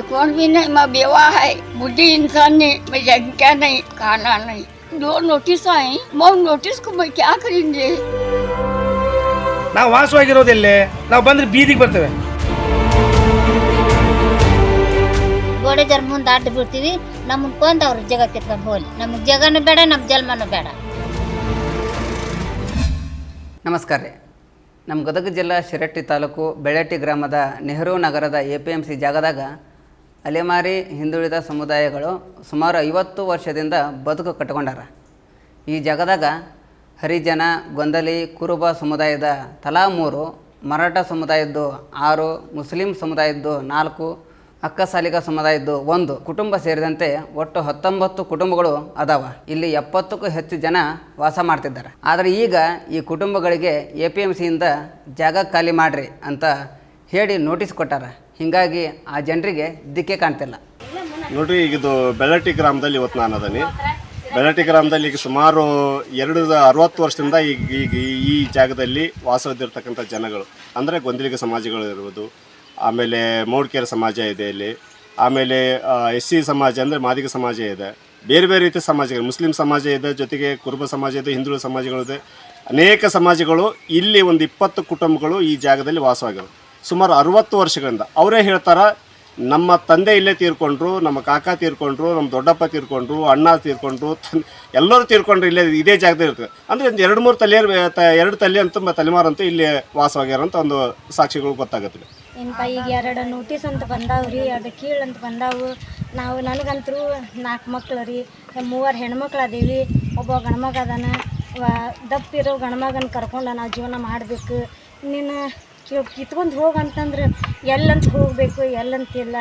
શીખવાડ બી નહીં માં બેવા હાય બુદ્ધિ ઇન્સાનની મેં જગ્યા નહીં ખાના નહીં દો નોટિસ આઈ મૌ નોટિસ કો મેં ನಾವು ವಾಸವಾಗಿರೋದಿಲ್ಲೇ ನಾವು ಬಂದ್ರೆ ಬೀದಿಗೆ ಬರ್ತೇವೆ ಗೋಡೆ ಜನ ಮುಂದೆ ಅಡ್ಡ ಬಿಡ್ತೀವಿ. ನಮ್ಮನ್ನ ಕೊಂದು ಅವ್ರ ಜಗ ಕಿತ್ಕೊಂಡು ಹೋಗ್ಲಿ. ನಮಗೆ ಜಾಗನೂ ಬೇಡ ನಮ್ಮ ಜನ್ಮನೂ ಬೇಡ. ನಮಸ್ಕಾರ ರೀ. ನಮ್ಮ ಗದಗ ಜಿಲ್ಲಾ ಶಿರಟ್ಟಿ ತಾಲೂಕು ಬೆಳಟ್ಟಿ ಗ್ರಾಮದ ನೆಹರು ನಗರದ ಎ ಪಿ ಎಂ ಸಿ ಜಾಗದಾಗ ಅಲೆಮಾರಿ ಹಿಂದುಳಿದ ಸಮುದಾಯಗಳು ಸುಮಾರು ಐವತ್ತು ವರ್ಷದಿಂದ ಬದುಕು ಕಟ್ಟಿಕೊಂಡಾರ. ಈ ಜಗದಾಗ ಹರಿಜನ, ಗೊಂದಲಿ, ಕುರುಬ ಸಮುದಾಯದ ತಲಾ ಮೂರು, ಮರಾಠ ಸಮುದಾಯದ್ದು ಆರು, ಮುಸ್ಲಿಂ ಸಮುದಾಯದ್ದು ನಾಲ್ಕು, ಅಕ್ಕಸಾಲಿಗ ಸಮುದಾಯದ್ದು ಒಂದು ಕುಟುಂಬ ಸೇರಿದಂತೆ ಒಟ್ಟು ಹತ್ತೊಂಬತ್ತು ಕುಟುಂಬಗಳು ಅದಾವ. ಇಲ್ಲಿ ಎಪ್ಪತ್ತಕ್ಕೂ ಹೆಚ್ಚು ಜನ ವಾಸ ಮಾಡ್ತಿದ್ದಾರೆ. ಆದರೆ ಈಗ ಈ ಕುಟುಂಬಗಳಿಗೆ ಎ ಪಿ ಎಂ ಸಿಯಿಂದ ಜಾಗ ಖಾಲಿ ಮಾಡ್ರಿ ಅಂತ ಹೇಳಿ ನೋಟಿಸ್ ಕೊಟ್ಟಾರ. ಹೀಗಾಗಿ ಆ ಜನರಿಗೆ ದಿಕ್ಕೆ ಕಾಣ್ತಿಲ್ಲ. ನೋಡ್ರಿ ಈಗ ಇದು ಬೆಳಟಿ ಗ್ರಾಮದಲ್ಲಿ ಇವತ್ತು ನಾನು ಅದನಿ. ಬೆಳಟಿ ಗ್ರಾಮದಲ್ಲಿ ಈಗ ಸುಮಾರು ಎರಡು ಅರವತ್ತು ವರ್ಷದಿಂದ ಈಗ ಈಗ ಈ ಜಾಗದಲ್ಲಿ ವಾಸವಿದ್ದಿರ್ತಕ್ಕಂಥ ಜನಗಳು, ಅಂದರೆ ಗೊಂದಲಿಗ ಸಮಾಜಗಳು ಇರ್ಬೋದು ಆಮೇಲೆ ಮೌಡ್ಕೇರ್ ಸಮಾಜ ಇದೆ ಇಲ್ಲಿ, ಆಮೇಲೆ ಎಸ್ ಸಿ ಸಮಾಜ ಅಂದರೆ ಮಾದಿಗ ಸಮಾಜ ಇದೆ, ಬೇರೆ ಬೇರೆ ರೀತಿಯ ಸಮಾಜಗಳು, ಮುಸ್ಲಿಂ ಸಮಾಜ ಇದೆ, ಜೊತೆಗೆ ಕುರುಬ ಸಮಾಜ ಇದೆ ಹಿಂದುಳಿದ ಸಮಾಜಗಳಿದೆ ಅನೇಕ ಸಮಾಜಗಳು ಇಲ್ಲಿ ಒಂದು ಇಪ್ಪತ್ತು ಕುಟುಂಬಗಳು ಈ ಜಾಗದಲ್ಲಿ ವಾಸವಾಗಿವೆ. ಸುಮಾರು ಅರವತ್ತು ವರ್ಷಗಳಿಂದ. ಅವರೇ ಹೇಳ್ತಾರೆ, ನಮ್ಮ ತಂದೆ ಇಲ್ಲೇ ತೀರ್ಕೊಂಡ್ರು, ನಮ್ಮ ಕಾಕ ತೀರ್ಕೊಂಡ್ರು, ನಮ್ಮ ದೊಡ್ಡಪ್ಪ ತೀರ್ಕೊಂಡ್ರು, ಅಣ್ಣ ತೀರ್ಕೊಂಡ್ರು ಎಲ್ಲರೂ ತೀರ್ಕೊಂಡ್ರು ಇಲ್ಲೇ, ಇದೇ ಜಾಗದಲ್ಲಿ ಇರ್ತದೆ ಅಂದರೆ ಒಂದು ಎರಡು ಮೂರು ತಲೆಯರ್ ಎರಡು ತಲೆ ಅಂತ ತಲೆಮಾರು ತಲೆಮಾರಂತೂ ಇಲ್ಲಿ ವಾಸವಾಗ್ಯಾರ ಅಂತ ಒಂದು ಸಾಕ್ಷಿಗಳು ಗೊತ್ತಾಗುತ್ತೆ. ಇನ್ನು ಈಗ ಎರಡು ನೋಟಿಸ್ ಅಂತ ಬಂದಾವು ರೀ, ಅದು ಕೀಳು ಅಂತ ಬಂದಾವು. ನಾವು ನನಗಂತರೂ ನಾಲ್ಕು ಮಕ್ಕಳು ರೀ ಮೂವರು ಹೆಣ್ಮಕ್ಳು ಅದೀವಿ. ಒಬ್ಬ ಗಂಡ್ಮಗ ಅದಾನ ದಪ್ಪಿರೋ ಗಂಡ್ಮಗನ ಕರ್ಕೊಂಡು ನಾವು ಜೀವನ ಮಾಡಬೇಕು. ನೀನು ಕಿ- ಕಿತ್ಕೊಂಡು ಹೋಗಂತಂದ್ರೆ ಎಲ್ಲಂತ ಹೋಗಬೇಕು, ಎಲ್ಲಂತಿಲ್ಲ.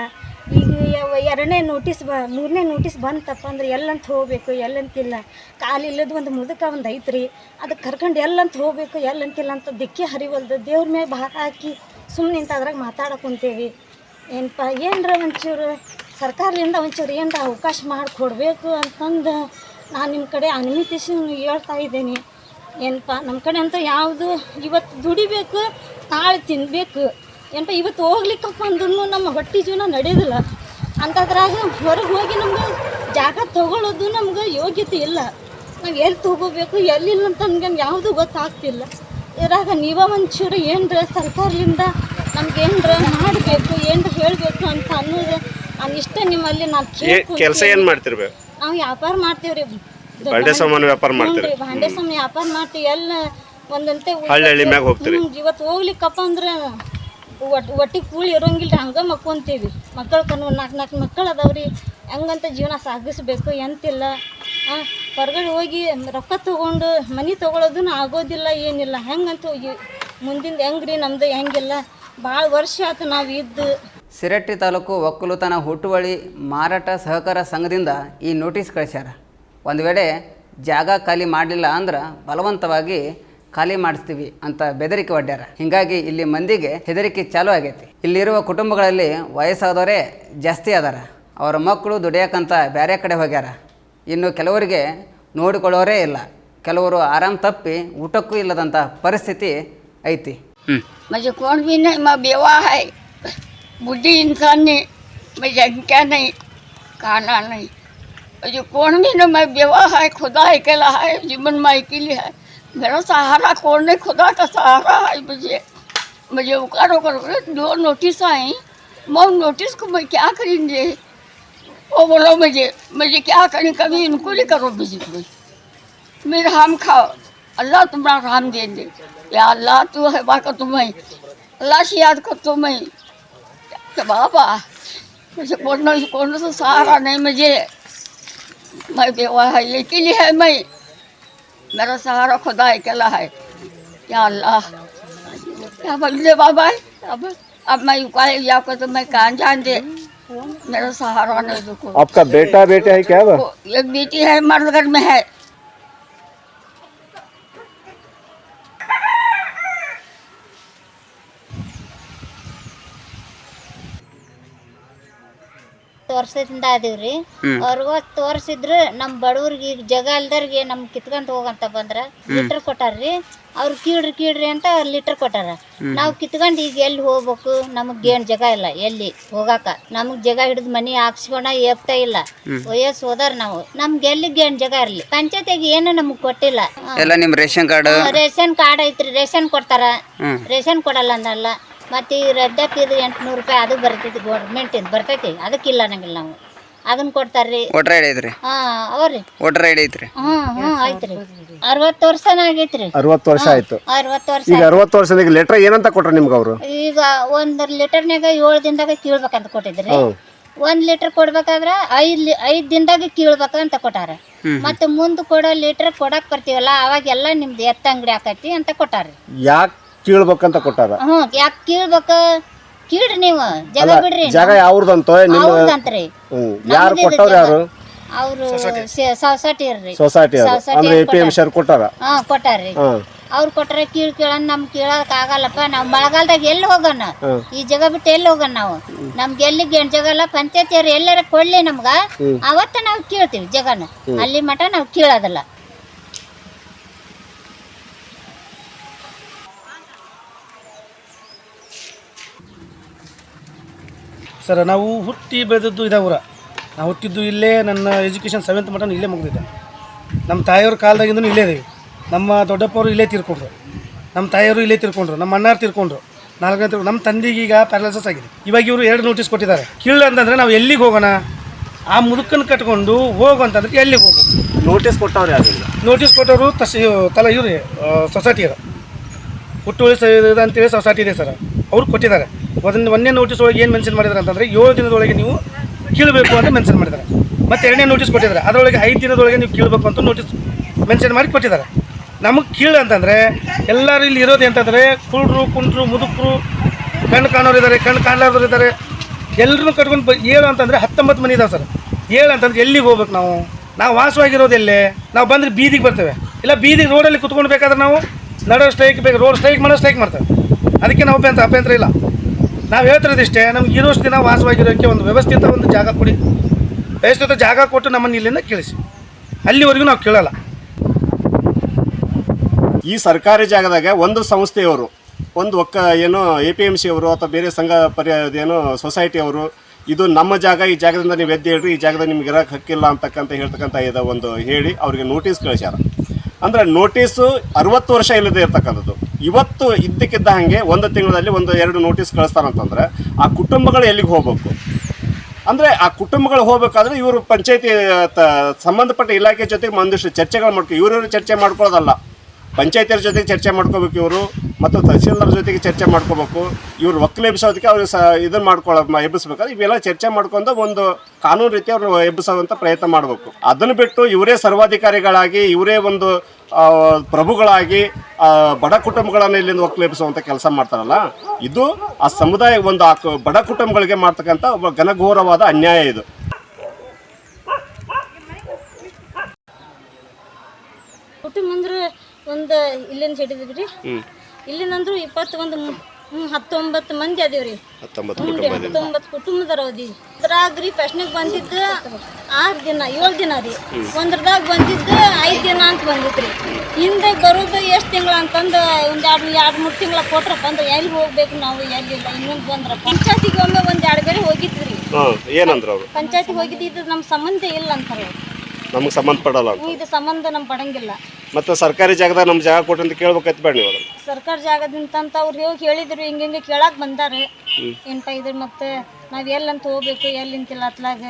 ಈಗ ಎರಡನೇ ನೋಟಿಸ್ ಬ, ಮೂರನೇ ನೋಟಿಸ್ ಬಂತಪ್ಪ ಅಂದ್ರೆ ಎಲ್ಲಂತ ಹೋಗಬೇಕು, ಎಲ್ಲಂತಿಲ್ಲ. ಕಾಲಿಲ್ಲದ ಒಂದು ಮುದುಕ ಒಂದು ಐತ್ರಿ. ಅದಕ್ಕೆ ಕರ್ಕೊಂಡು ಎಲ್ಲಂತ ಹೋಗಬೇಕು, ಎಲ್ಲಂತಿಲ್ಲ ಅಂತ ದಿಕ್ಕಿ ಹರಿವಲ್ದು. ದೇವ್ರ ಮೇಲೆ ಭಾರ ಹಾಕಿ ಸುಮ್ಮನೆ ನಿಂತು ಅದ್ರಾಗ ಮಾತಾಡಕ್ಕೆ ಕುಂತೇವಿ. ಏನಪ್ಪ ಏನರ ಒಂಚೂರು ಸರ್ಕಾರದಿಂದ ಒಂಚೂರು ಏನರ ಅವಕಾಶ ಮಾಡಿಕೊಡ್ಬೇಕು ಅಂತಂದು ನಾನು ನಿಮ್ಮ ಕಡೆ ಅನುಮತಿಸಿ ಹೇಳ್ತಾ ಇದ್ದೀನಿ. ಏನಪ್ಪ ನಮ್ಮ ಕಡೆ ಅಂತ ಯಾವುದು ಇವತ್ತು ದುಡಿಬೇಕು ನಾಳೆ ತಿನ್ನಬೇಕು ಏನಪ್ಪ ಇವತ್ತು ಹೋಗ್ಲಿಕ್ಕಪ್ಪ ಅಂದ್ರೂ ನಮ್ಮ ಹೊಟ್ಟೆ ಜೀವನ ನಡೆಯೋದಿಲ್ಲ ಅಂಥದ್ರಾಗ ಹೊರಗೆ ಹೋಗಿ ನಮ್ಗೆ ಜಾಗ ತಗೊಳ್ಳೋದು ನಮ್ಗೆ ಯೋಗ್ಯತೆ ಇಲ್ಲ. ನಾವು ಎಲ್ಲಿ ತಗೋಬೇಕು ಎಲ್ಲಿಲ್ಲ ಅಂತ ನಮ್ಗೆ ಯಾವುದು ಗೊತ್ತಾಗ್ತಿಲ್ಲ. ಇದ್ರಾಗ ನೀವೇ ಒಂಚೂರು ಏನರ ಸರ್ಕಾರದಿಂದ ನಮ್ಗೆ ಏನರ ಮಾಡಬೇಕು ಏನರ ಹೇಳಬೇಕು ಅಂತ ಅನ್ನೋದು ನಾನು ಇಷ್ಟ ನಿಮ್ಮಲ್ಲಿ ನಾನು ಕೆಲಸ ಏನು ಮಾಡ್ತಿರ್ಬೇಕು? ನಾವು ವ್ಯಾಪಾರ ಮಾಡ್ತೀವ್ರಿ. ಬಂಡೆ ಸಾಮಾನು ವ್ಯಾಪಾರ ಮಾಡ್ತೀವಿ ಬಾಂಡೆ ಸಾಮಾನು ವ್ಯಾಪಾರ ಮಾಡ್ತೀವಿ. ಎಲ್ಲ ಒಂದಂತೆ ಹಳ್ಳಿ ಮ್ಯಾಗ ಹೋಗ್ತೀರಿ? ಇವತ್ತು ಹೋಗ್ಲಿಕ್ಕಪ್ಪ ಅಂದ್ರೆ ಒಟ್ಟು ಒಟ್ಟಿಗೆ ಕೂಳಿ ಇರೋಂಗಿಲ್ಲ ಹಂಗೆ ಮಕ್ಕೊಂತೀವಿ. ಮಕ್ಕಳು ಕಣ್ಣು ನಾಲ್ಕು ನಾಲ್ಕು ಮಕ್ಕಳು ಅದಾವ್ರಿ. ಹೆಂಗಂತ ಜೀವನ ಸಾಗಿಸ್ಬೇಕು ಎಂತಿಲ್ಲ. ಹಾಂ ಹೊರಗಡೆ ಹೋಗಿ ರೊಕ್ಕ ತೊಗೊಂಡು ಮನೆ ತೊಗೊಳೋದನ್ನು ಆಗೋದಿಲ್ಲ ಏನಿಲ್ಲ. ಹೆಂಗಂತ ಹೋಗಿ ಮುಂದಿಂದ ಹೆಂಗ್ರಿ ನಮ್ದು ಹೆಂಗಿಲ್ಲ. ಭಾಳ ವರ್ಷ ಆಯ್ತು ನಾವು ಇದ್ದು. ಸಿರಟ್ಟಿ ತಾಲೂಕು ಒಕ್ಕಲುತನ ಹುಟ್ಟುವಳಿ ಮಾರಾಟ ಸಹಕಾರ ಸಂಘದಿಂದ ಈ ನೋಟಿಸ್ ಕಳಿಸ್ಯಾರ. ಒಂದು ವೇಳೆ ಜಾಗ ಖಾಲಿ ಮಾಡಲಿಲ್ಲ ಅಂದ್ರೆ ಬಲವಂತವಾಗಿ ಖಾಲಿ ಮಾಡಿಸ್ತೀವಿ ಅಂತ ಬೆದರಿಕೆ ಒಡ್ಡ್ಯಾರ ಹೀಗಾಗಿ ಇಲ್ಲಿ ಮಂದಿಗೆ ಹೆದರಿಕೆ ಚಾಲೂ ಆಗೈತಿ ಇಲ್ಲಿರುವ ಕುಟುಂಬಗಳಲ್ಲಿ ವಯಸ್ಸಾದವರೇ ಜಾಸ್ತಿ ಅದಾರ ಅವರ ಮಕ್ಕಳು ದುಡಿಯೋಕ್ಕಂತ ಬೇರೆ ಕಡೆ ಹೋಗ್ಯಾರ ಇನ್ನು ಕೆಲವರಿಗೆ ನೋಡಿಕೊಳ್ಳೋರೇ ಇಲ್ಲ ಕೆಲವರು ಆರಾಮ್ ತಪ್ಪಿ ಊಟಕ್ಕೂ ಇಲ್ಲದಂಥ ಪರಿಸ್ಥಿತಿ ಐತಿ ಹ್ಞೂ म्हणजे कोण भी नहीं मैं बेवा है बुद्धि इंसान नहीं मैं क्या नहीं खाना नहीं म्हणजे कोण भी नहीं मैं बेवा है खुदा अकेला है जीवन में अकेली है मेरा सहारा कौन नहीं खुदा का सहारा है मुझे। मुझे उकार उकार दो नोटिस आई मग नोटिस को मैं क्या करेंगे? वो बोलो, मुझे मुझे क्या करें? कभी इनको नहीं करो विज़िट में। मेरा हम खाओ। अल्लाह तुम्हारा राम दे दे। या अल्लाह, तू है बाका तुम्हें। अल्लाह से याद कर तुम्हें। बाबा मुझे कौन कौन सा सहारा नहीं मुझे। मैं बेवा है अकेली है मैं। मेरा सहारा खुदा अकेला है। क्या अल्लाह। क्या बोलिए बाबा अब अब मैं उपाय या को तो मैं कहाँ जान दे मेरा सहारा नहीं देखो आपका बेटा बेटा है क्या वो एक बेटी है मर्दगढ़ में है। ವರ್ಷದಿಂದ ಅದೀವ್ರಿ. ಅವ್ರಿಗ ತೋರ್ಸಿದ್ರ ನಮ್ ನಮ್ಮ ಬಡವ್ರಿಗೆ ಈಗ ಜಗ ಅಲ್ದವ್ರಿಗೆ ನಮ್ ಕಿತ್ಕೊಂಡ್ ಹೋಗಂತ ಬಂದ್ರ ಲೀಟರ್ ಕೊಟ್ಟಾರ್ರಿ. ಅವ್ರು ಕೀಳ್ರಿ ಕೀಳ್ರಿ ಅಂತ ಅವ್ರು ಲೀಟರ್ ಕೊಟ್ಟಾರ. ನಾವು ಕಿತ್ಕೊಂಡ್ ಈಗ ಎಲ್ಲಿ ಹೋಗ್ಬೇಕು? ನಮಗ್ ಏನ್ ಜಗ ಇಲ್ಲ ಎಲ್ಲಿ ಹೋಗಾಕ. ನಮಗ್ ಜಗ ಹಿಡಿದು ಮನಿ ಹಾಕ್ಸ್ಕೊಂಡ ಏಗ್ತಾ ಇಲ್ಲ. ವಯಸ್ಸು ಹೋದಾರ ನಾವು. ನಮ್ಗೆ ಎಲ್ಲಿ ಏನ್ ಜಗ ಇರ್ಲಿ? ಪಂಚಾಯತಿಗೆ ಏನು ನಮಗ್ ಕೊಟ್ಟಿಲ್ಲ. ಎಲ್ಲ ರೇಷನ್ ಕಾರ್ಡ್? ರೇಷನ್ ಕಾರ್ಡ್ ಐತ್ರಿ. ರೇಷನ್ ಕೊಡ್ತಾರ. ರೇಷನ್ ಕೊಡಲ್ಲ ಅಂದಲ್ಲ ಮತ್ತೆ ಈ ರದ್ದಪ್ ಇದು ಎಂಟ್ನೂರು ರೂಪಾಯಿ ಅದು ಬರ್ತೈತಿ ಗೌರ್ಮೆಂಟಿಂದ ಬರ್ತೈತಿ. ಅದಕ್ಕಿಲ್ಲ ಅನ್ನಂಗಿಲ್ಲ ನಾವು. ಅದನ್ನ ಕೊಡ್ತಾರ್ರಿ. ವೋಟರ್ ಐಡಿ ಐತ್ರಿ? ಹಾಂ ಅವ್ರಿ. ವೋಟರ್ ಐಡಿ ಐತ್ರಿ? ಹ್ಞೂ ಹ್ಞೂ ಐತ್ರಿ ಅರವತ್ತು ವರ್ಷನ ಆಗೈತ್ರಿ. ಅರವತ್ತು ವರ್ಷ ಆಯ್ತು. ಅರವತ್ತು ವರ್ಷ ಈಗ ಅರವತ್ತು ವರ್ಷದ ಈಗ ಲೆಟರ್ ಏನಂತ ಕೊಟ್ರು ನಿಮ್ಗೆ ಅವರು? ಈಗ ಒಂದು ಲೀಟರ್ನಾಗ ಏಳು ದಿನದಾಗ ಕೀಳ್ಬೇಕಂತ ಕೊಟ್ಟಿದ್ರಿ. ಒಂದು ಲೀಟರ್ ಕೊಡ್ಬೇಕಾದ್ರೆ ಐದು ಐದು ಐದ್ ದಿನದಾಗ ಕೀಳ್ಬೇಕಂತ ಕೊಟ್ಟಾರ. ಮತ್ತೆ ಮುಂದೆ ಕೊಡೋ ಲೀಟರ್ ಕೊಡಕ್ ಬರ್ತೀವಲ್ಲ ಅವಾಗೆಲ್ಲ ನಿಮ್ದು ಎತ್ತ ಅಂಗಡಿ ಹಾಕೈತಿ ಅಂತ ಕೊಟ್ಟಾರ ಯಾಕೆ ಕೀಳ್ಬೇಕಂತ ಕೊಟ್ಟಾರ. ಹ್ಮ್ ಯಾಕೆ ಕೀಳ್ಬೇಕ? ಕೀಳ್ರಿ ನೀವು. ಜಾಗ ಬಿಡ್ರಿ ಜಾಗ ಯಾವ್ದಂತ ನಿಮ್ಮ ಹೌದಂತ್ರಿ ಹ್ಮ್. ಯಾರು ಕೊಟ್ಟವ್ರು ಯಾರು? ಅವರು ಸೊಸೈಟಿ. ಇರ್ರಿ. ಸೊಸೈಟಿ ಅವರು. Society ಅಂದ್ರೆ ಎ ಪಿ ಎಂ ಸಿ ಕೊಟ್ಟಾರ? ಹಾ ಕೊಟ್ಟಾರ್ರಿ. ಹಾಂ ಅವ್ರು ಕೊಟ್ರೆ ಕೀಳ್ ಕೀಳನ್ ನಮ್ ಕೀಳಕ್ ಆಗಲ್ಲಪ್ಪ. ನಾವ್ ಮಳೆಗಾಲದಾಗ ಎಲ್ಲಿ ಹೋಗೋಣ? ಈ ಜಾಗ ಬಿಟ್ಟು ಎಲ್ಲಿ ಹೋಗೋಣ ನಾವು? ನಮ್ಗೆ ಎಲ್ಲಿ ಗೇಣ್ ಜಾಗ ಇಲ್ಲ ಪಂಚಾಯತಿ ಅವ್ರು ಎಲ್ಲಾರ ಕೊಡ್ಲಿ ನಮ್ಗ. ಅವತ್ತ ನಾವು ಕೀಳ್ತೀವಿ ಜಗನ. ಅಲ್ಲಿ ಮಟ ನಾವು ಕೀಳೋದಿಲ್ಲ. ಸರ್ ನಾವು ಹುಟ್ಟಿ ಬೆಳೆದದ್ದು ಇದೇ ಊರ. ನಾವು ಹುಟ್ಟಿದ್ದು ಇಲ್ಲೇ ನನ್ನ ಎಜುಕೇಷನ್ ಸೆವೆಂತ್ ಮಟನ್ ಇಲ್ಲೇ ಮುಗಿದಿದೆ. ನಮ್ಮ ತಾಯಿಯವ್ರ ಕಾಲದಾಗಿಂದನೂ ಇಲ್ಲೇ ಇದೆ ನಮ್ಮ ದೊಡ್ಡಪ್ಪವರು ಇಲ್ಲೇ ತೀರ್ಕೊಂಡ್ರು. ನಮ್ಮ ತಾಯಿಯವರು ಇಲ್ಲೇ ತೀರ್ಕೊಂಡ್ರು. ನಮ್ಮ ಅಣ್ಣಾರು ತೀರ್ಕೊಂಡ್ರು. ನಾಲ್ಕನೇ ತಿರ್ಕೊಂಡು ನಮ್ಮ ತಂದಿಗೆ ಈಗ ಪ್ಯಾರಲೈಸಸ್ ಆಗಿದೆ. ಇವಾಗ ಇವರು ಎರಡು ನೋಟಿಸ್ ಕೊಟ್ಟಿದ್ದಾರೆ. ಕೀಳು ಅಂತಂದರೆ ನಾವು ಎಲ್ಲಿಗೆ ಹೋಗೋಣ? ಆ ಮುದುಕನ್ನು ಕಟ್ಕೊಂಡು ಹೋಗು ಅಂತಂದ್ರೆ ಎಲ್ಲಿಗೆ ಹೋಗು? ನೋಟಿಸ್ ಕೊಟ್ಟವ್ರು ಯಾರು ನೋಟಿಸ್ ಕೊಟ್ಟವರು ತಸ್ ತಲ ಇವ್ರಿ ಸೊಸೈಟಿಯವರು ಹುಟ್ಟು ಅಂತೇಳಿ ಸೊಸೈಟಿ ಇದೆ ಸರ್. ಅವ್ರು ಕೊಟ್ಟಿದ್ದಾರೆ. ಒಂದು ಒಂದನೇ ನೋಟಿಸ್ ಒಳಗೆ ಏನು ಮೆನ್ಷನ್ ಮಾಡಿದ್ದಾರೆ ಅಂತಂದರೆ ಏಳು ದಿನದೊಳಗೆ ನೀವು ಕೀಳಬೇಕು ಅಂತ ಮೆನ್ಷನ್ ಮಾಡಿದ್ದಾರೆ ಮತ್ತು ಎರಡನೇ ನೋಟಿಸ್ ಕೊಟ್ಟಿದ್ದಾರೆ. ಅದರೊಳಗೆ ಐದು ದಿನದೊಳಗೆ ನೀವು ಕೀಳಬೇಕು ಅಂತ ನೋಟಿಸ್ ಮೆನ್ಷನ್ ಮಾಡಿ ಕೊಟ್ಟಿದ್ದಾರೆ. ನಮಗೆ ಕೀಳು ಅಂತಂದರೆ ಎಲ್ಲರೂ ಇಲ್ಲಿ ಇರೋದು ಅಂತಂದರೆ ಕುಳ್ರು ಕುಂಟ್ರು, ಮುದುಕರು, ಕಣ್ಣು ಕಾಣೋರು ಇದ್ದಾರೆ ಕಣ್ಣು ಕಾಣಲಾರ್ದವ್ರು ಇದ್ದಾರೆ ಎಲ್ಲರೂ ಕಟ್ಕೊಂಡು ಬ ಏಳು ಅಂತಂದರೆ ಹತ್ತೊಂಬತ್ತು ಮನೆ ಇದಾವೆ ಸರ್. ಏಳು ಅಂತಂದ್ರೆ ಎಲ್ಲಿಗೆ ಹೋಗ್ಬೇಕು ನಾವು? ನಾವು ವಾಸವಾಗಿರೋದು ಎಲ್ಲೇ? ನಾವು ಬಂದರೆ ಬೀದಿಗೆ ಬರ್ತೇವೆ. ಇಲ್ಲ ಬೀದಿಗೆ ರೋಡಲ್ಲಿ ಕುತ್ಕೊಂಡು ಬೇಕಾದ್ರೆ ನಾವು ನಡೋ ಸ್ಟ್ರೈಕ್ ಬೇಕು, ರೋಡ್ ಸ್ಟ್ರೈಕ್ ಮಾಡೋ ಸ್ಟ್ರೈಕ್ ಮಾಡ್ತೇವೆ. ಅದಕ್ಕೆ ನಾವು ಅಭ್ಯಂತರ ಅಭ್ಯಂತರ ಇಲ್ಲ. ನಾವು ಹೇಳ್ತಿರೋದಿಷ್ಟೇ ನಮ್ಗೆ ಇರೋಷ್ಟು ದಿನ ವಾಸವಾಗಿರೋಕ್ಕೆ ಒಂದು ವ್ಯವಸ್ಥಿತ ಒಂದು ಜಾಗ ಕೊಡಿ. ವ್ಯವಸ್ಥಿತ ಜಾಗ ಕೊಟ್ಟು ನಮ್ಮನ್ನು ಇಲ್ಲಿಂದ ಕೇಳಿಸಿ. ಅಲ್ಲಿವರೆಗೂ ನಾವು ಕೇಳಲ್ಲ. ಈ ಸರ್ಕಾರಿ ಜಾಗದಾಗ ಒಂದು ಸಂಸ್ಥೆಯವರು, ಒಂದು ಒಕ್ಕ ಏನು ಎ ಪಿ ಎಂ ಸಿ ಅವರು ಅಥವಾ ಬೇರೆ ಸಂಘ ಪರಿ ಏನು ಸೊಸೈಟಿಯವರು ಇದು ನಮ್ಮ ಜಾಗ, ಈ ಜಾಗದಿಂದ ನೀವು ಎದ್ದು ಹೇಳ್ರಿ, ಈ ಜಾಗದಾಗ ನಿಮ್ಗೆ ಇರೋಕೆ ಹಕ್ಕಿಲ್ಲ ಅಂತಕ್ಕಂಥ ಹೇಳ್ತಕ್ಕಂಥ ಇದು ಒಂದು ಹೇಳಿ ಅವರಿಗೆ ನೋಟಿಸ್ ಕಳಿಸ್ಯಾರ. ಅಂದರೆ ನೋಟಿಸು ಅರವತ್ತು ವರ್ಷ ಇಲ್ಲದೆ ಇರ್ತಕ್ಕಂಥದ್ದು. ಇವತ್ತು ಇದ್ದಕ್ಕಿದ್ದ ಹಾಗೆ ಒಂದು ತಿಂಗಳಲ್ಲಿ ಒಂದು ಎರಡು ನೋಟಿಸ್ ಕಳಿಸ್ತಾರಂತಂದ್ರೆ ಆ ಕುಟುಂಬಗಳು ಎಲ್ಲಿಗೆ ಹೋಗಬೇಕು? ಅಂದರೆ ಆ ಕುಟುಂಬಗಳು ಹೋಗ್ಬೇಕಾದ್ರೆ ಇವರು ಪಂಚಾಯತಿ ಸಂಬಂಧಪಟ್ಟ ಇಲಾಖೆ ಜೊತೆಗೆ ಒಂದಿಷ್ಟು ಚರ್ಚೆಗಳು ಮಾಡ್ಕೊ ಇವ್ರಿವ್ರು ಚರ್ಚೆ ಮಾಡ್ಕೊಳ್ಳೋದಲ್ಲ. ಪಂಚಾಯತಿಯವ್ರ ಜೊತೆಗೆ ಚರ್ಚೆ ಮಾಡ್ಕೋಬೇಕು ಇವರು, ಮತ್ತು ತಹಸೀಲ್ದಾರ್ ಜೊತೆಗೆ ಚರ್ಚೆ ಮಾಡ್ಕೋಬೇಕು. ಇವ್ರು ಒಕ್ಕಲು ಎಬ್ಬಿಸೋದಕ್ಕೆ ಅವ್ರು ಸ ಇದನ್ನು ಮಾಡ್ಕೊಳ್ಳೋ ಎಬ್ಬಿಸ್ಬೇಕಾದ್ರೆ ಇವೆಲ್ಲ ಚರ್ಚೆ ಮಾಡ್ಕೊಂಡು ಒಂದು ಕಾನೂನು ರೀತಿ ಅವರು ಎಬ್ಬಿಸೋವಂಥ ಪ್ರಯತ್ನ ಮಾಡಬೇಕು. ಅದನ್ನು ಬಿಟ್ಟು ಇವರೇ ಸರ್ವಾಧಿಕಾರಿಗಳಾಗಿ, ಇವರೇ ಒಂದು ಪ್ರಭುಗಳಾಗಿ ಬಡ ಕುಟುಂಬಗಳನ್ನು ಇಲ್ಲಿಂದ ಒಕ್ಕಲೆಬ್ಸುವಂಥ ಕೆಲಸ ಮಾಡ್ತಾರಲ್ಲ, ಇದು ಆ ಸಮುದಾಯ ಒಂದು ಬಡ ಕುಟುಂಬಗಳಿಗೆ ಮಾಡ್ತಕ್ಕಂಥ ಒಬ್ಬ ಘನಘೋರವಾದ ಅನ್ಯಾಯ ಇದು ಕುಟುಂಬ ಅಂದ್ರೆ ಒಂದು ಇಲ್ಲಿಂದ ಹಿಡಿದ್ವಿ ರೀ. ಇಲ್ಲಿಂದ ಅಂದ್ರು ಇಪ್ಪತ್ತೊಂದು ಹ್ಞೂ ಹತ್ತೊಂಬತ್ತು ಮಂದಿ ಅದೀವಿ ರೀ. ಹತ್ತೊಂಬತ್ತು ಕುಟುಂಬದವ್ರು ಅದಿ. ಅದ್ರಾಗ ರೀ ಫಸ್ಟ್ನಾಗ ಬಂದಿದ್ದು ಆರು ದಿನ ಏಳು ದಿನ ರೀ. ಒಂದ್ರದಾಗ ಬಂದಿದ್ದು ಐದು ದಿನ ಅಂತ ಬಂದಿದ್ರಿ ಹಿಂದೆ ಬರೋದು ಎಷ್ಟು ತಿಂಗಳ ಅಂತಂದು ಒಂದು ಎರಡು ಎರಡು ಮೂರು ತಿಂಗಳ ಕೊಟ್ರಪ್ಪ ಅಂದ್ರೆ ಎಲ್ಲಿ ಹೋಗ್ಬೇಕು ನಾವು ಎಲ್ಲಿಲ್ಲ ಇನ್ನೊಂದು ಬಂದ್ರಪ್ಪ. ಪಂಚಾಯತಿಗೆ ಒಮ್ಮೆ ಒಂದು ಎರಡು ಬೇರೆ ಹೋಗಿದ್ವಿ ರೀ. ಏನಂದ್ರು ಪಂಚಾಯತಿಗೆ ಹೋಗಿದ್ದು ನಮ್ಮ ಸಂಬಂಧ ಇಲ್ಲ ಅಂತಾರೆ. ನಮಗೆ ಸಂಬಂಧಪಡಲ್ಲ ಅಂತ. ಇದು ಸಂಬಂಧ ನಮ್ಗೆ ಪಡಂಗಿಲ್ಲ. ಮತ್ತು ಸರ್ಕಾರಿ ಜಾಗದಾಗ ನಮ್ಮ ಜಾಗ ಕೊಟ್ಟು ಅಂತ ಕೇಳ್ಬೇಕೈತೆ ಬೇಡ ನೀವು ಸರ್ಕಾರಿ ಸರ್ಕಾರ ಜಾಗದಿಂದ ಅಂತ ಅವ್ರು ಹೋಗಿ ಹೇಳಿದ್ರು ಹಿಂಗೆ ಹಿಂಗೆ ಕೇಳಕ್ ಬಂದಾರೆ. ಏನಪ್ಪ ಇದ್ರ ಮತ್ತೆ ನಾವು ಎಲ್ಲಂತ ಹೋಗ್ಬೇಕು ಎಲ್ಲಿಂತಿಲ್ಲ ಅತ್ಲಾಗ?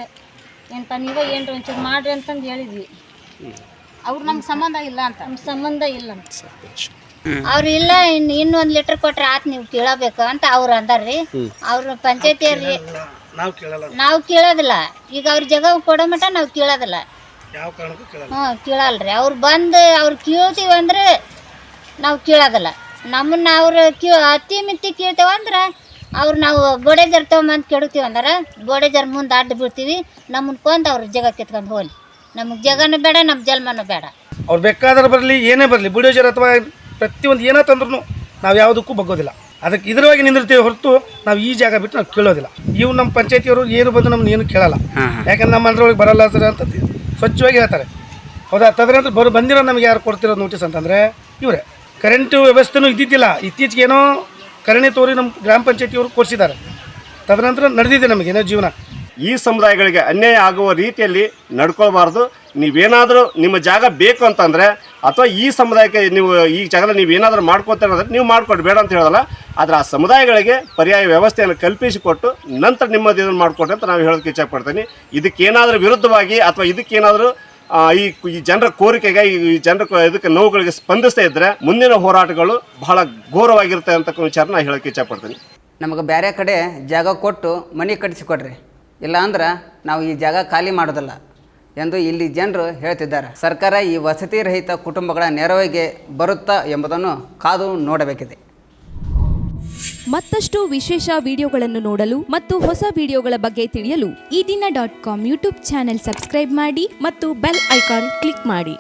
ಏನಪ್ಪ ನೀವೇ ಏನ್ರ ಒಂಚೂರು ಮಾಡ್ರಿ ಅಂತಂದು ಹೇಳಿದ್ವಿ. ಅವ್ರು ನಮ್ಗೆ ಸಂಬಂಧ ಇಲ್ಲ ಅಂತ. ನಮ್ಗೆ ಸಂಬಂಧ ಇಲ್ಲ ಅಂತ. ಅವ್ರು ಇಲ್ಲ ಇನ್ ಇನ್ನೊಂದ್ ಲೀಟರ್ ಕೊಟ್ರೆ ಆತ್ ನೀವು ಕೇಳಬೇಕು ಅಂತ ಅವ್ರು ಅಂದಾರ್ರಿ. ಅವ್ರ ಪಂಚಾಯತಿಯವ್ರಿ ನಾವು ಕೇಳೋದಿಲ್ಲ. ಈಗ ಅವ್ರ ಜಾಗ ಕೊಡೋ ಮಟ್ಟ ನಾವು ಕೇಳೋದಿಲ್ಲ. ಯಾವ ಕಾರಣಕ್ಕೂ ಕೇಳಲ್ಲ. ಹ್ಞೂ ಕೇಳಲ್ರಿ. ಅವ್ರು ಬಂದು ಅವ್ರು ಕೇಳ್ತೀವಿ ಅಂದ್ರೆ ನಾವು ಕೇಳೋದಿಲ್ಲ. ನಮ್ಮನ್ನ ಅವ್ರು ಕೀ ಅತ್ತಿ ಮಿತ್ತಿ ಕೀಳ್ತೇವೆ ಅಂದ್ರೆ ಅವ್ರು ನಾವು ಬೋಡೇಜರ್ ತೊಗೊಂಬಂದು ಕೆಡುತ್ತೀವಿ ಅಂದ್ರೆ. ಬೋಡೇಜರ್ ಮುಂದೆ ಅಡ್ಡ ಬಿಡ್ತೀವಿ ನಮ್ಮನ್ನ ಕೊಂದು ಅವ್ರ ಜಾಗ ಕಿತ್ಕೊಂಡು ಹೋಗ್ಲಿ. ನಮಗೆ ಜಗನ ಬೇಡ ನಮ್ಮ ಜನ್ಮನೂ ಬೇಡ. ಅವ್ರು ಬೇಕಾದ್ರೆ ಬರಲಿ ಏನೇ ಬರಲಿ ಬುಡೇಜರ್ ಅಥವಾ ಪ್ರತಿಯೊಂದು ಏನೋ ತಂದ್ರೂ ನಾವು ಯಾವುದಕ್ಕೂ ಬಗ್ಗೋದಿಲ್ಲ. ಅದಕ್ಕೆ ಇದರವಾಗಿ ನಿಂದಿರ್ತೀವಿ ಹೊರತು ನಾವು ಈ ಜಾಗ ಬಿಟ್ಟು ನಾವು ಕೇಳೋದಿಲ್ಲ. ಇವು ನಮ್ಮ ಪಂಚಾಯತಿಯವರು ಏನು ಬಂದು ನಮ್ಮನ್ನ ಏನು ಕೇಳಲ್ಲ. ಯಾಕಂದ್ರೆ ನಮ್ಮ ಅದ್ರೊಳಗೆ ಬರಲ್ಲ ಸರ್ ಅಂತ ಸ್ವಚ್ಛವಾಗಿ ಹೇಳ್ತಾರೆ. ಹೌದಾ? ತದನಂತರ ಬರೋ ಬಂದಿರೋ ನಮಗೆ ಯಾರು ಕೊಡ್ತಿರೋ ನೋಟಿಸ್ ಅಂತಂದರೆ ಇವರೇ. ಕರೆಂಟ್ ವ್ಯವಸ್ಥೆನೂ ಇದ್ದಿದ್ದಿಲ್ಲ. ಇತ್ತೀಚೆಗೆ ಏನೋ ಕರಣೆ ತೋರಿ ನಮ್ಮ ಗ್ರಾಮ ಪಂಚಾಯತಿಯವರು ಕೊಡಿಸಿದ್ದಾರೆ. ತದನಂತರ ನಡೆದಿದೆ ನಮಗೇನೋ ಜೀವನ. ಈ ಸಮುದಾಯಗಳಿಗೆ ಅನ್ಯಾಯ ಆಗುವ ರೀತಿಯಲ್ಲಿ ನಡ್ಕೊಳ್ಬಾರ್ದು. ನೀವೇನಾದರೂ ನಿಮ್ಮ ಜಾಗ ಬೇಕು ಅಂತಂದರೆ, ಅಥವಾ ಈ ಸಮುದಾಯಕ್ಕೆ ನೀವು ಈ ಜಾಗದಲ್ಲಿ ನೀವು ಏನಾದರೂ ಮಾಡ್ಕೊತಾರೆ ಅಂದರೆ ನೀವು ಮಾಡ್ಕೊಡಿ, ಬೇಡ ಅಂತ ಹೇಳೋದಲ್ಲ. ಆದರೆ ಆ ಸಮುದಾಯಗಳಿಗೆ ಪರ್ಯಾಯ ವ್ಯವಸ್ಥೆಯನ್ನು ಕಲ್ಪಿಸಿಕೊಟ್ಟು ನಂತರ ನಿಮ್ಮದು ಇದನ್ನು ಮಾಡಿಕೊಟ್ಟೆ ಅಂತ ನಾವು ಹೇಳೋದಕ್ಕೆ ಇಚ್ಛಪಡ್ತೀನಿ. ಇದಕ್ಕೇನಾದರೂ ವಿರುದ್ಧವಾಗಿ ಅಥವಾ ಇದಕ್ಕೇನಾದರೂ ಈ ಈ ಜನರ ಕೋರಿಕೆಗೆ, ಈ ಜನರ ಇದಕ್ಕೆ ನೋವುಗಳಿಗೆ ಸ್ಪಂದಿಸ್ತಾ ಇದ್ದರೆ ಮುಂದಿನ ಹೋರಾಟಗಳು ಬಹಳ ಘೋರವಾಗಿರುತ್ತೆ ಅಂತಕ್ಕಂಥ ವಿಚಾರ ನಾನು ಹೇಳೋಕ್ಕೆ ಇಚ್ಛಪಡ್ತೀನಿ. ನಮಗೆ ಬೇರೆ ಕಡೆ ಜಾಗ ಕೊಟ್ಟು ಮನೆ ಕಟ್ಟಿಸಿಕೊಡ್ರಿ. ಇಲ್ಲ ಅಂದ್ರೆ ನಾವು ಈ ಜಾಗ ಖಾಲಿ ಮಾಡೋದಿಲ್ಲ. ಎಂದು ಇಲ್ಲಿ ಜನರು ಹೇಳ್ತಿದ್ದಾರೆ. ಸರ್ಕಾರ ಈ ವಸತಿ ರಹಿತ ಕುಟುಂಬಗಳ ನೆರವಿಗೆ ಬರುತ್ತಾ ಎಂಬುದನ್ನು ಕಾದು ನೋಡಬೇಕಿದೆ. ಮತ್ತಷ್ಟು ವಿಶೇಷ ವಿಡಿಯೋಗಳನ್ನು ನೋಡಲು ಮತ್ತು ಹೊಸ ವಿಡಿಯೋಗಳ ಬಗ್ಗೆ ತಿಳಿಯಲು Ee Dina dot com YouTube channel subscribe ಮಾಡಿ ಮತ್ತು ಬೆಲ್ ಐಕಾನ್ ಕ್ಲಿಕ್ ಮಾಡಿ.